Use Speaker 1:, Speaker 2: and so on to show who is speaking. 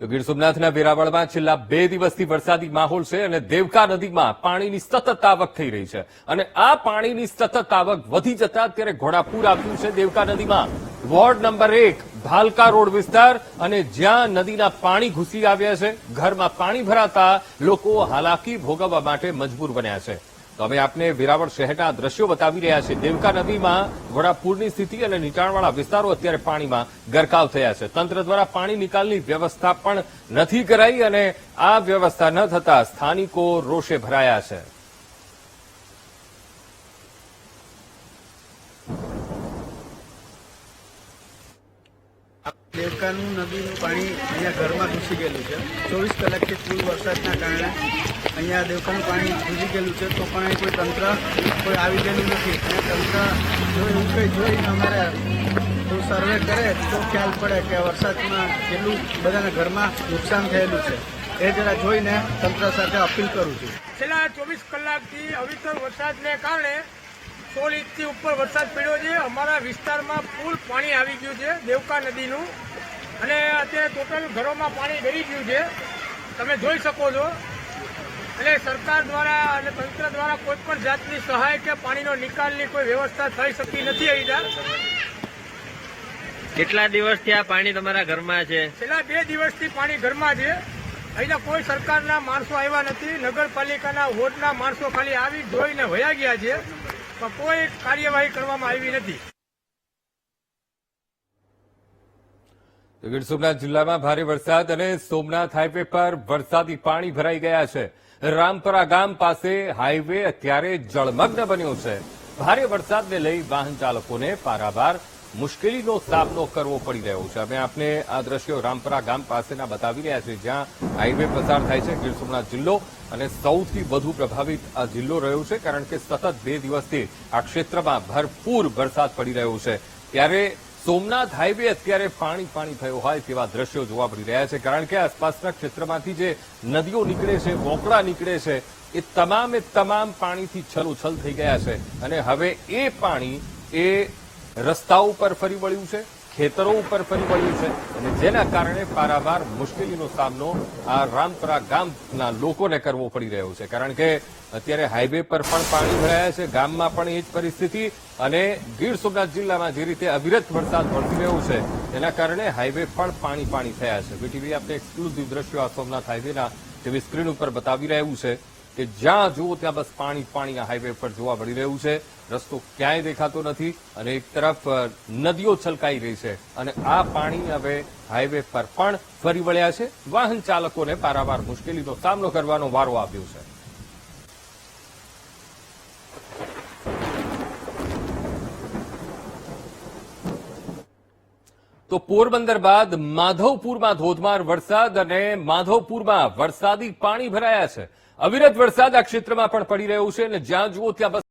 Speaker 1: તો ગીર સોમનાથના વેરાવળમાં છેલ્લા બે દિવસથી વરસાદી માહોલ છે અને દેવકા નદીમાં પાણીની સતત આવક થઈ રહી છે. અને આ પાણીની સતત આવક વધી જતા અત્યારે ઘોડાપૂર આવ્યું છે દેવકા નદીમાં. વોર્ડ નંબર એક, ભાલકા રોડ વિસ્તાર અને જ્યાં નદીના પાણી ઘૂસી આવ્યા છે, ઘરમાં પાણી ભરાતા લોકો હાલાકી ભોગવવા માટે મજબૂર બન્યા છે. તો અમે આપને વેરાવળ શહેરના દ્રશ્યો બતાવી રહ્યા છે દેવકા નદીમાં ઘોડાપૂરની સ્થિતિ અને નીચાણવાળા વિસ્તારો અત્યારે પાણીમાં ગરકાવ થયા છે. તંત્ર દ્વારા પાણી નિકાલની વ્યવસ્થા પણ નથી કરાઈ અને આ વ્યવસ્થા ન થતા સ્થાનિકો રોષે ભરાયા છે.
Speaker 2: દેવકાનું નદીનું પાણી અહીંયા ઘરમાં ઘૂસી ગયેલું છે. ચોવીસ કલાકથી ફૂલ વરસાદના કારણે અહીંયા દેવકાનું પાણી ઘૂસી ગયેલું છે, તો પણ કોઈ તંત્ર કોઈ આવી ગયેલું નથી. અને તંત્ર જો એવું કંઈ જોઈને અમારે તો સર્વે કરે, તો ખ્યાલ પડે કે વરસાદમાં કેટલું બધાના ઘરમાં નુકસાન થયેલું છે. એ જરા જોઈને તંત્ર સાથે અપીલ કરું છું.
Speaker 3: છેલ્લા ચોવીસ કલાકથી અવિતર વરસાદને કારણે સોળ ઇંચથી ઉપર વરસાદ પડ્યો છે. અમારા વિસ્તારમાં ફૂલ પાણી આવી ગયું છે, દેવકા નદીનું. અને અત્યારે ટોટલ ઘરોમાં પાણી ગળી ગયું છે. તમે જોઈ શકો છો. એટલે સરકાર દ્વારા અને તંત્ર દ્વારા કોઈ પણ જાતની સહાય કે પાણીનો નિકાલની કોઈ વ્યવસ્થા થઈ શકતી નથી અહીંયા
Speaker 4: કેટલા દિવસથી આ પાણી તમારા ઘરમાં છે?
Speaker 3: છેલ્લા બે દિવસથી પાણી ઘરમાં છે. અહીંયા કોઈ સરકારના માણસો આવ્યા નથી. નગરપાલિકાના વોર્ડના માણસો ખાલી આવી જોઈને વયા ગયા છે. પણ કોઈ કાર્યવાહી કરવામાં આવી નથી.
Speaker 1: ગીર સોમનાથ જિલ્લામાં ભારે વરસાદ અને સોમનાથ હાઈવે પર વરસાદી પાણી ભરાઈ ગયા છે. રામપરા ગામ પાસે હાઈવે અત્યારે જળમગ્ન બન્યો છે. ભારે વરસાદને લઈ વાહન ચાલકોને પારાવાર મુશ્કેલીનો સામનો કરવો પડી રહ્યો છે. અમે આપને આ દ્રશ્યો રામપરા ગામ પાસેના બતાવી રહ્યા છીએ, જ્યાં હાઈવે પસાર થાય છે ગીર સોમનાથ જિલ્લો અને સૌથી વધુ પ્રભાવિત આ જિલ્લો રહ્યો છે, કારણ કે સતત બે દિવસથી આ ક્ષેત્રમાં ભરપૂર વરસાદ પડી રહ્યો છે. ત્યારે સોમનાથ હાઈવે અત્યારે પાણી પાણી થયો હોય તેવા દ્રશ્યો જોવા મળી રહ્યા છે. કારણ કે આસપાસના ક્ષેત્રમાંથી જે નદીઓ નીકળે છે વોકડા નીકળે છે, એ તમામે તમામ પાણીથી છલોછલ થઈ ગયા છે. અને હવે એ પાણી એ રસ્તાઓ ઉપર ફરી વળ્યું છે. ખેતરો ઉપર ફરી વળ્યું છે અને જેના કારણે પારાવાર મુશ્કેલીનો સામનો આ રામપરા ગામના લોકોને કરવો પડી રહ્યો છે. કારણ કે અત્યારે હાઈવે પર પણ પાણી ભરાયા છે, ગામમાં પણ એ જ પરિસ્થિતિ અને ગીર સોમનાથ જિલ્લામાં જે રીતે અવિરત વરસાદ વરસી રહ્યો છે તેના કારણે હાઈવે પણ પાણી પાણી થયા છે. બીટીવી આપણે એક્સક્લુઝિવ દ્રશ્યો આ સોમનાથ હાઈવેના ટીવી સ્ક્રીન ઉપર બતાવી રહ્યું છે. કે જ્યાં જુઓ ત્યાં બસ પાણી પાણી આ હાઈવે પર જોવા મળી રહ્યું છે. રસ્તો ક્યાંય દેખાતો નથી અને એક તરફ નદીઓ છલકાઈ રહી છે અને આ પાણી હવે હાઈવે પર પણ ફરી વળ્યા છે. વાહન ચાલકોને પારાવાર મુશ્કેલીનો સામનો કરવાનો વારો આવ્યો છે. તો પોરબંદર બાદ માધવપુરમાં ધોધમાર વરસાદ અને માધવપુરમાં વરસાદી પાણી ભરાયા છે. અવિરત વરસાદ આ ક્ષેત્રમાં પણ પડી રહ્યો છે અને જ્યાં જુઓ ત્યાં